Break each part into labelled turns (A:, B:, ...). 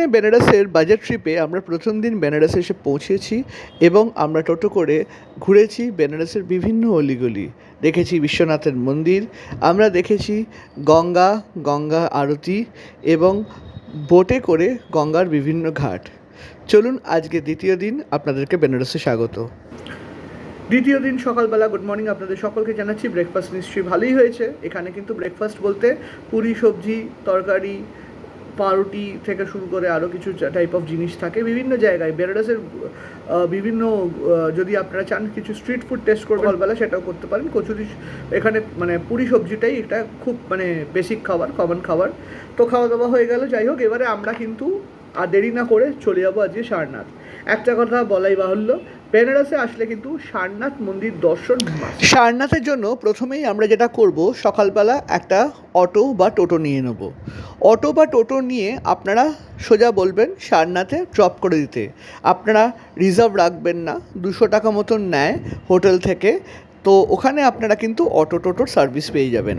A: দিনে বেনারসের বাজার ট্রিপে আমরা প্রথম দিন বেনারসে এসে পৌঁছেছি এবং আমরা টোটো করে ঘুরেছি বেনারসের বিভিন্ন অলিগলি। দেখেছি বিশ্বনাথের মন্দির, আমরা দেখেছি গঙ্গা গঙ্গা আরতি এবং বোটে করে গঙ্গার বিভিন্ন ঘাট। চলুন আজকে দ্বিতীয় দিন আপনাদেরকে বেনারসে স্বাগত। দ্বিতীয় দিন সকালবেলা গুড মর্নিং আপনাদের সকলকে জানাচ্ছি। ব্রেকফাস্ট নিশ্চয়ই ভালোই হয়েছে। এখানে কিন্তু ব্রেকফাস্ট বলতে পুরি, সবজি, তরকারি পাউরুটি থেকে শুরু করে আরও কিছু টাইপ অফ জিনিস থাকে। বিভিন্ন জায়গায়, বেনারসের বিভিন্ন যদি আপনারা চান কিছু স্ট্রিট ফুড টেস্ট করবেন সকালবেলা, সেটাও করতে পারেন। কচুরি এখানে মানে পুরি সবজিটাই এটা খুব মানে বেসিক খাবার কমন খাবার। তো খাওয়া দাওয়া হয়ে গেল, যাই হোক, এবারে আমরা কিন্তু আর দেরি না করে চলে যাব আজকে সারনাথ। একটা কথা বলাই বাহুল্য বেনারসে আসলে কিন্তু সারনাথ মন্দির দর্শন সারনাথের জন্য প্রথমেই আমরা যেটা করব, সকালবেলা একটা অটো বা টোটো নিয়ে নেব। অটো বা টোটো নিয়ে আপনারা সোজা বলবেন সারনাথে ড্রপ করে দিতে। আপনারা রিজার্ভ রাখবেন না, দুশো টাকা মতন নেয় হোটেল থেকে। তো ওখানে আপনারা কিন্তু অটো টোটোর সার্ভিস পেয়ে যাবেন।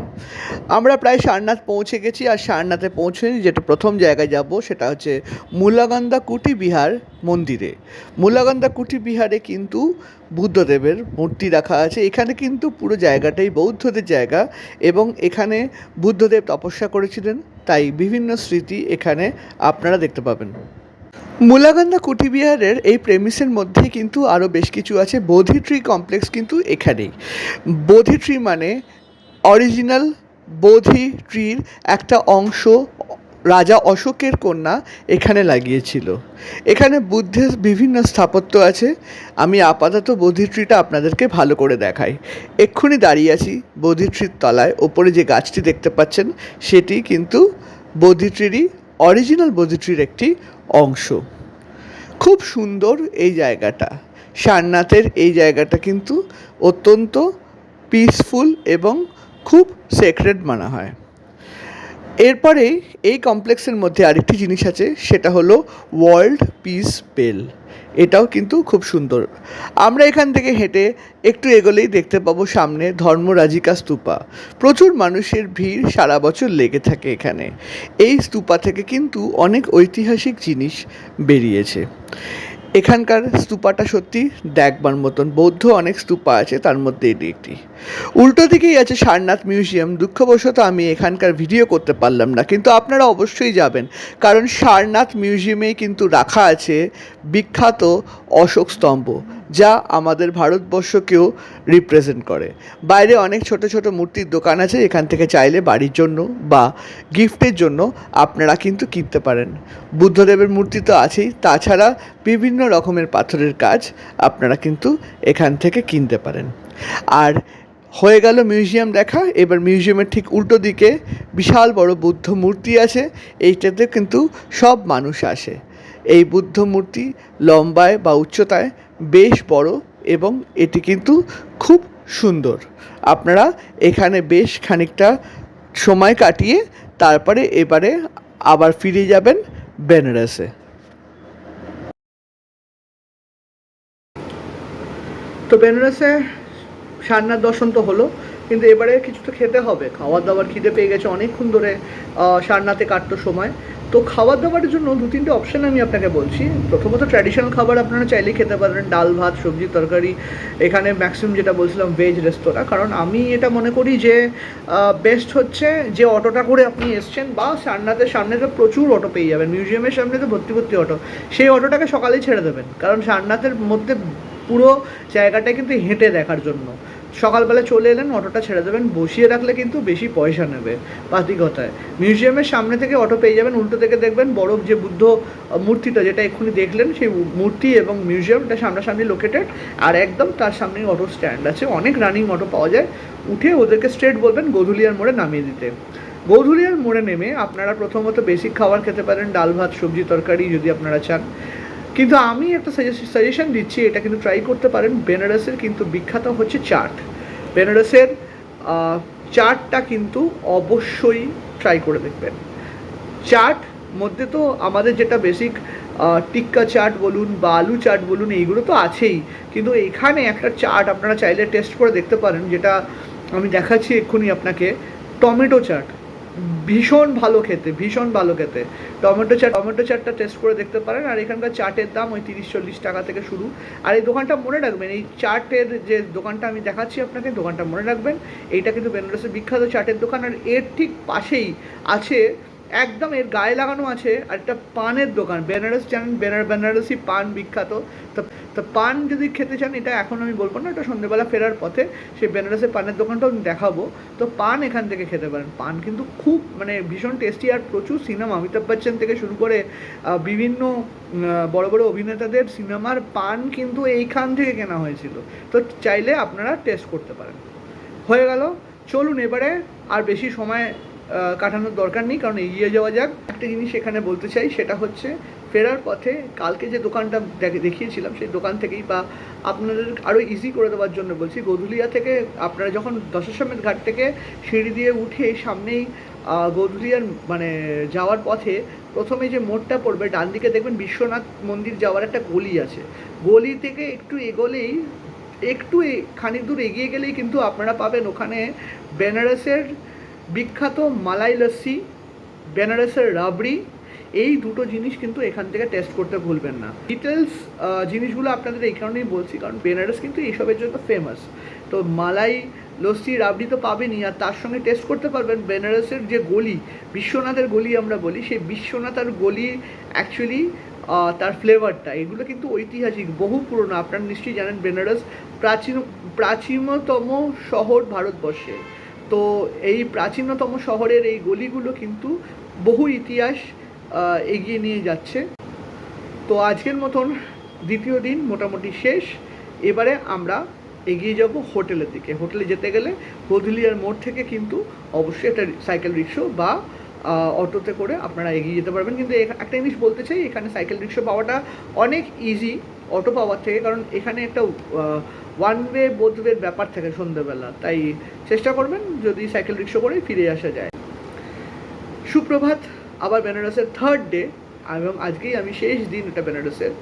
A: আমরা প্রায় সারনাথ পৌঁছে গেছি আর সারনাথে পৌঁছে যেটা প্রথম জায়গায় যাব সেটা হচ্ছে মুলাগন্দা কুটি বিহার মন্দিরে। মুলাগন্দা কুটি বিহারে কিন্তু বুদ্ধদেবের মূর্তি রাখা আছে। এখানে কিন্তু পুরো জায়গাটাই বৌদ্ধদের জায়গা এবং এখানে বুদ্ধদেব তপস্যা করেছিলেন, তাই বিভিন্ন স্মৃতি এখানে আপনারা দেখতে পাবেন। মুলাগান্দা কুটিবিহারের এই প্রেমিসের মধ্যে কিন্তু আরও বেশ কিছু আছে। বোধি ট্রি কমপ্লেক্স কিন্তু এখানেই। বোধি ট্রি মানে অরিজিনাল বোধি ট্রির একটা অংশ রাজা অশোকের কন্যা এখানে লাগিয়েছিল। এখানে বুদ্ধের বিভিন্ন স্থাপত্য আছে। আমি আপাতত বোধি ট্রিটা আপনাদেরকে ভালো করে দেখাই। এক্ষুনি দাঁড়িয়ে আছি বোধি ট্রির তলায়। ওপরে যে গাছটি দেখতে পাচ্ছেন, সেটি কিন্তু বোধি ট্রিরই অরিজিনাল বোধি ট্রির একটি অংশ। খুব সুন্দর এই জায়গাটা। সারনাথের এই জায়গাটা কিন্তু অত্যন্ত পিসফুল এবং খুব সেক্রেট মানা হয়। এরপরে এই কমপ্লেক্সের মধ্যে আরেকটি জিনিস আছে, সেটা হলো ওয়ার্ল্ড পিস বেল এটাও কিন্তু খুব সুন্দর। আমরা এখান থেকে হেঁটে একটু এগোলেই দেখতে পাবো সামনে ধর্মরাজিকা স্তূপা। প্রচুর মানুষের ভিড় সারা বছর লেগে থাকে এখানে। এই স্তূপা থেকে কিন্তু অনেক ঐতিহাসিক জিনিস বেরিয়েছে। এখানকার স্তূপাটা সত্যি দেখবার মতন, বৌদ্ধ অনেক স্তূপা আছে, তার মধ্যে এটি একটি। উল্টো দিকেই আছে সারনাথ মিউজিয়াম, দুঃখবশত আমি এখানকার ভিডিও করতে পারলাম না, কিন্তু আপনারা অবশ্যই যাবেন, কারণ সারনাথ মিউজিয়ামেই কিন্তু রাখা আছে বিখ্যাত অশোক স্তম্ভ। যা আমাদের ভারতবর্ষকেও রিপ্রেজেন্ট করে। বাইরে অনেক ছোট ছোট মূর্তির দোকান আছে, এখান থেকে চাইলে বাড়ির জন্য বা গিফটের জন্য আপনারা কিন্তু কিনতে পারেন। বুদ্ধদেবের মূর্তি তো আছেই, তাছাড়া বিভিন্ন রকমের পাথরের কাজ আপনারা কিন্তু এখান থেকে কিনতে পারেন। আর হয়ে গেল মিউজিয়াম দেখা, এবার মিউজিয়ামের ঠিক উল্টো দিকে বিশাল বড় বুদ্ধ মূর্তি আছে, এইটাতে কিন্তু সব মানুষ আসে। এই বুদ্ধ মূর্তি লম্বায় বা উচ্চতায় বেশ বড় এবং এটি কিন্তু খুব সুন্দর। আপনারা এখানে বেশ খানিকটা সময় কাটিয়ে তারপরে এবারে আবার ফিরে যাবেন বেনারসে। তো বেনারসে সারনাথ দর্শন তো হলো। কিন্তু এবারে কিছু তো খেতে হবে। খাবার দাবার খিদে পেয়ে গেছে অনেকক্ষণ ধরে সারনাতে কাটতো সময়। তো খাবার দাবারের জন্য দু, তিনটে অপশান আমি আপনাকে বলছি। প্রথমত ট্র্যাডিশনাল খাবার আপনারা চাইলেই খেতে পারেন ডাল, ভাত, সবজি, তরকারি, এখানে ম্যাক্সিমাম যেটা বলছিলাম ভেজ রেস্তোরাঁ কারণ আমি এটা মনে করি যে বেস্ট হচ্ছে যে অটোটা করে আপনি এসছেন বা সারনাথের সামনে তো প্রচুর অটো পেয়ে যাবেন। মিউজিয়ামের সামনে তো ভর্তি ভর্তি অটো। সেই অটোটাকে সকালেই ছেড়ে দেবেন। কারণ সারনাথের মধ্যে পুরো জায়গাটা কিন্তু হেঁটে দেখার জন্য। সকালবেলা চলে এলেন, অটোটা ছেড়ে দেবেন, বসিয়ে রাখলে কিন্তু বেশি পয়সা নেবে বাতি কথায় মিউজিয়ামের সামনে থেকে অটো পেয়ে যাবেন, উল্টো থেকে দেখবেন বড় যে বুদ্ধ মূর্তিটা যেটা এক্ষুনি দেখলেন, সেই মূর্তি এবং মিউজিয়ামটা সামনাসামনি লোকেটেড আর একদম তার সামনেই অটো স্ট্যান্ড আছে। অনেক রানিং অটো পাওয়া যায়। উঠে ওদেরকে স্ট্রেট বলবেন গোধুলিয়ার মোড়ে নামিয়ে দিতে। গৌধুলিয়ার মোড়ে নেমে আপনারা প্রথমত বেসিক খাবার খেতে পারেন, ডাল ভাত, সবজি, তরকারি যদি আপনারা চান। কিন্তু আমি একটা সাজেশন দিচ্ছি, এটা কিন্তু ট্রাই করতে পারেন। বেনারসের কিন্তু বিখ্যাত হচ্ছে চাট। বেনারসের চাটটা কিন্তু অবশ্যই ট্রাই করে দেখবেন। চাট মধ্যে তো আমাদের যেটা বেসিক টিক্কা চাট বলুন বা আলু চাট বলুন, এইগুলো তো আছেই। কিন্তু এখানে একটা চাট আপনারা চাইলে টেস্ট করে দেখতে পারেন, যেটা আমি দেখাচ্ছি এক্ষুনি আপনাকে। টমেটো চাট। ভীষণ ভালো খেতে, ভীষণ ভালো খেতে। টমেটো চাট, টমেটো চাটটা টেস্ট করে দেখতে পারেন, আর এখানকার চাটের দাম ওই তিরিশ চল্লিশ টাকা থেকে শুরু। আর এই দোকানটা মনে রাখবেন, এই চাটের যে দোকানটা আমি দেখাচ্ছি আপনাকে, দোকানটা মনে রাখবেন, এইটা কিন্তু বেনারসের বিখ্যাত চাটের দোকান, আর এর ঠিক পাশেই আছে একদম এর গায়ে লাগানো আছে আর একটা পানের দোকান, বেনারস জানেন? বেনার বেনারসি পান বিখ্যাত। তো তো পান যদি খেতে চান, এটা এখন আমি বলব না, এটা সন্ধ্যেবেলা ফেরার পথে সেই বেনারসের পানের দোকানটাও আমি দেখাবো। তো পান এখান থেকে খেতে পারেন। পান কিন্তু খুব মানে ভীষণ টেস্টি আর প্রচুর সিনেমা অমিতাভ বচ্চন থেকে শুরু করে বিভিন্ন বড় বড় অভিনেতাদের সিনেমার পান কিন্তু এইখান থেকে কেনা হয়েছিল। তো চাইলে আপনারা টেস্ট করতে পারেন। হয়ে গেল। চলুন এবারে আর বেশি সময় কাটানোর দরকার নেই, কারণ এগিয়ে যাওয়া যাক। একটা জিনিস এখানে বলতে চাই, সেটা হচ্ছে ফেরার পথে কালকে যে দোকানটা দেখিয়েছিলাম, সেই দোকান থেকেই বা আপনাদের আরও ইজি করে দেওয়ার জন্য বলছি, গধুলিয়া থেকে আপনারা যখন দশাশ্বমেধ ঘাট থেকে সিঁড়ি দিয়ে উঠে সামনেই গধুলিয়ার মানে যাওয়ার পথে প্রথমে যে মোড়টা পড়বে, ডান দিকে দেখবেন বিশ্বনাথ মন্দির যাওয়ার একটা গলি আছে। গলি থেকে একটু এগোলেই, একটু খানিক দূর এগিয়ে গেলেই কিন্তু আপনারা পাবেন ওখানে বেনারসের বিখ্যাত মালাই লস্যি, বেনারসের রাবড়ি, এই দুটো জিনিস কিন্তু এখান থেকে টেস্ট করতে ভুলবেন না। ডিটেলস জিনিসগুলো আপনাদের এই কারণেই বলছি, কারণ বেনারস কিন্তু এইসবের জন্য ফেমাস তো মালাই লস্যি, রাবড়ি তো পাবেনই, আর তার সঙ্গে টেস্ট করতে পারবেন বেনারসের যে গলি, বিশ্বনাথের গলি আমরা বলি, সেই বিশ্বনাথের গলি অ্যাকচুয়ালি তার ফ্লেভারটা এগুলো কিন্তু ঐতিহাসিক, বহু পুরনো, আপনারা নিশ্চয়ই জানেন বেনারস প্রাচীন, প্রাচীনতম শহর ভারতবর্ষে। তো এই প্রাচীনতম শহরের এই গলিগুলো কিন্তু বহু ইতিহাস এগিয়ে নিয়ে যাচ্ছে। তো আজকের মতন দ্বিতীয় দিন মোটামুটি শেষ। এবারে আমরা এগিয়ে যাব হোটেলের দিকে। হোটেলে যেতে গেলে বদলিয়ার মোড় থেকে কিন্তু অবশ্যই একটা সাইকেল রিক্সা বা অটোতে করে আপনারা এগিয়ে যেতে পারবেন। কিন্তু একটা জিনিস বলতে চাই, এখানে সাইকেল রিক্সা পাওয়াটা অনেক ইজি অটো পাওয়ার থেকে। কারণ এখানে একটা ওয়ান ওয়ে বোধ ওয়ের ব্যাপার থাকে সন্ধ্যেবেলা তাই চেষ্টা করবেন যদি সাইকেল রিক্সা করে ফিরে আসা যায়। সুপ্রভাত, আবার বেনারসের থার্ড ডে এবং আজকেই আমি শেষ দিন এটা বেনারসের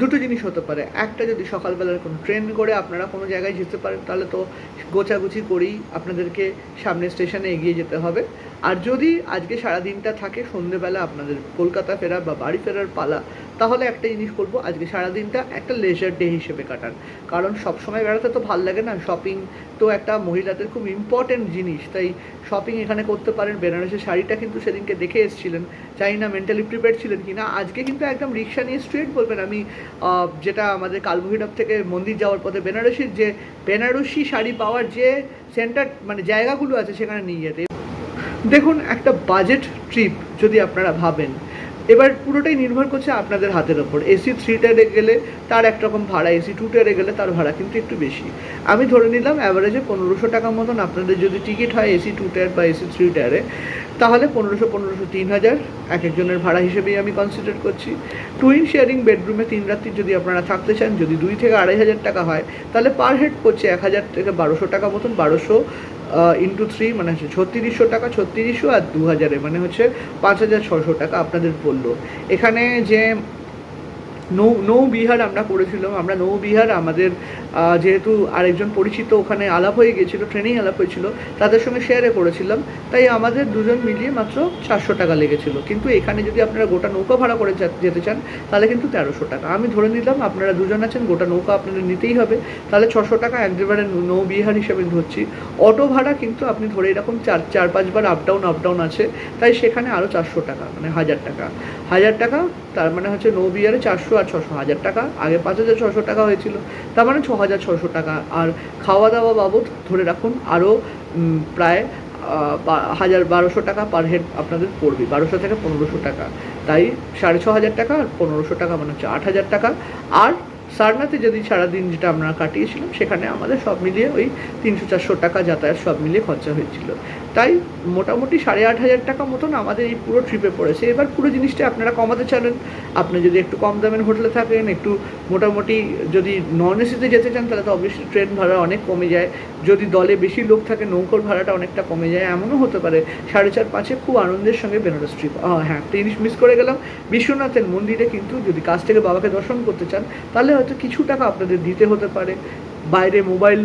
A: দুটো জিনিস হতে পারে। একটা যদি সকালবেলার কোনো ট্রেন করে আপনারা কোনো জায়গায় যেতে পারেন, তাহলে তো গোছাগুছি করেই আপনাদেরকে সামনে স্টেশনে এগিয়ে যেতে হবে। আর যদি আজকে সারা দিনটা থাকে সন্ধেবেলা আপনাদের কলকাতা ফেরা বা বাড়ি ফেরার পালা, তাহলে একটা জিনিস করব, আজকে সারা দিনটা একটা লেজার ডে হিসেবে কাটান। কারণ সবসময় বেড়াতে তো ভালো লাগে না শপিং তো একটা মহিলাদের খুব ইম্পর্টেন্ট জিনিস। তাই শপিং এখানে করতে পারেন বেনারসের শাড়িটা কিন্তু সেদিনকে দেখে এসেছিলেন। চাই না মেন্টালি প্রিপেয়ার ছিলেন কি না আজকে কিন্তু একদম রিক্সা নিয়ে স্ট্রেট বলবেন, আমি যেটা আমাদের কালভৈরব থেকে মন্দির যাওয়ার পথে বেনারসির যে বেনারসি শাড়ি পাওয়ার যে সেন্টার মানে জায়গাগুলো আছে সেখানে নিয়ে যেতে। দেখুন, একটা বাজেট ট্রিপ যদি আপনারা ভাবেন। এবার পুরোটাই নির্ভর করছে আপনাদের হাতের ওপর। এসি থ্রি টায়ারে গেলে তার একরকম ভাড়া এসি টু টায়ারে গেলে তার ভাড়া কিন্তু একটু বেশি। আমি ধরে নিলাম অ্যাভারেজে পনেরোশো টাকা মতন আপনাদের যদি টিকিট হয় এসি টু টায়ার বা এসি থ্রি টায়ারে তাহলে পনেরোশো পনেরোশো, তিন হাজার এক একজনের ভাড়া হিসেবেই আমি কনসিডার করছি। টুইন শেয়ারিং বেডরুমে তিন রাত্রি যদি আপনারা থাকতে চান, যদি দুই থেকে আড়াই হাজার টাকা হয়, তাহলে পার হেড পড়ছে এক হাজার থেকে বারোশো টাকা মতন, বারোশো ইন্টু থ্রি মানে হচ্ছে ছত্রিশশো টাকা, ছত্রিশশো আর দু হাজারে মানে হচ্ছে পাঁচ হাজার ছশো টাকা আপনাদের পড়ল। এখানে যে নৌ নৌবিহার আমরা করেছিলাম, আমরা নৌবিহার আমাদের যেহেতু আরেকজন পরিচিত ওখানে আলাপ হয়ে গেছিল ট্রেনেই আলাপ হয়েছিল, তাদের সঙ্গে শেয়ারে করেছিলাম। তাই আমাদের দুজন মিলিয়ে মাত্র চারশো টাকা লেগেছিল। কিন্তু এখানে যদি আপনারা গোটা নৌকা ভাড়া করে যেতে চান, তাহলে কিন্তু তেরোশো টাকা। আমি ধরে নিলাম আপনারা দুজন আছেন, গোটা নৌকা আপনাদের নিতেই হবে। তাহলে ছশো টাকা একবারে নৌ বিহার হিসেবে ধরছি। অটো ভাড়া কিন্তু আপনি ধরে এরকম চার চার পাঁচবার আপ ডাউন আপ ডাউন আছে। তাই সেখানে আরও চারশো টাকা মানে হাজার টাকা। হাজার টাকা, তার মানে হচ্ছে নৌ বিহারে চারশো আর ছশো, হাজার টাকা। আগে পাঁচ হাজার ছশো টাকা হয়েছিল। তার মানে ছ হাজার ছশো টাকা। আর খাওয়া দাওয়া বাবদ ধরে রাখুন, আরও প্রায় হাজার বারোশো টাকা পার হেড আপনাদের পড়বে। বারোশো থেকে পনেরোশো টাকা। তাই সাড়ে ছ হাজার টাকা আর পনেরোশো টাকা মানে হচ্ছে আট হাজার টাকা। আর সারনাথে যদি সারাদিন যেটা আমরা কাটিয়েছিলাম, সেখানে আমাদের সব মিলিয়ে ওই তিনশো চারশো টাকা যাতায়াত সব মিলিয়ে খরচা হয়েছিল। তাই মোটামুটি সাড়ে আট হাজার টাকা মতন আমাদের এই পুরো ট্রিপে পড়েছে। এবার পুরো জিনিসটা আপনারা কমাতে চান আপনি যদি একটু কম দামের হোটেলে থাকেন, একটু মোটামুটি যদি নন এসিতে যেতে চান, তাহলে তো অবশ্যই ট্রেন ভাড়া অনেক কমে যায়। যদি দলে বেশি লোক থাকে, নৌকোর ভাড়াটা অনেকটা কমে যায়। এমনও হতে পারে সাড়ে চার পাঁচে খুব আনন্দের সঙ্গে বেনারস ট্রিপ হ্যাঁ একটা জিনিস মিস করে গেলাম। বিশ্বনাথের মন্দিরে কিন্তু যদি কাছ থেকে বাবাকে দর্শন করতে চান, তাহলে হয়তো কিছু টাকা আপনাদের দিতে হতে পারে। বাইরে মোবাইল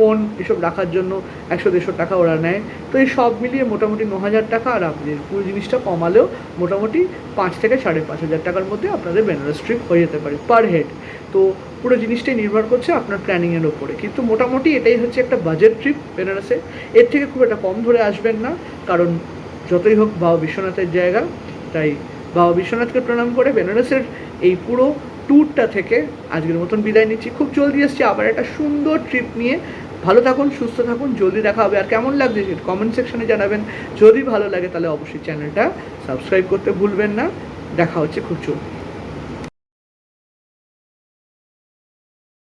A: ফোন এসব রাখার জন্য একশো দেড়শো টাকা ওরা নেয়। তো এই সব মিলিয়ে মোটামুটি ন হাজার টাকা আর আপনি পুরো জিনিসটা কমালেও মোটামুটি পাঁচ থেকে সাড়ে পাঁচ হাজার টাকার মধ্যে আপনাদের বেনারস ট্রিপ হয়ে যেতে পারে পার হেড তো পুরো জিনিসটাই নির্ভর করছে আপনার প্ল্যানিংয়ের ওপরে কিন্তু মোটামুটি এটাই হচ্ছে একটা বাজেট ট্রিপ বেনারসে এর থেকে খুব একটা কম ধরে আসবেন না, কারণ যতই হোক বাবা বিশ্বনাথের জায়গা, তাই বাবা বিশ্বনাথকে প্রণাম করে বেনারসের এই পুরো ট্যুরটা থেকে আজকের মতন বিদায় নিচ্ছি। খুব জলদি এসছি আবার একটা সুন্দর ট্রিপ নিয়ে ভালো থাকুন, সুস্থ থাকুন, জলদি দেখা হবে। আর কেমন লাগছে সেটা কমেন্ট সেকশনে জানাবেন। যদি ভালো লাগে তাহলে অবশ্যই চ্যানেলটা সাবস্ক্রাইব করতে ভুলবেন না। দেখা হচ্ছে খুব জলদি।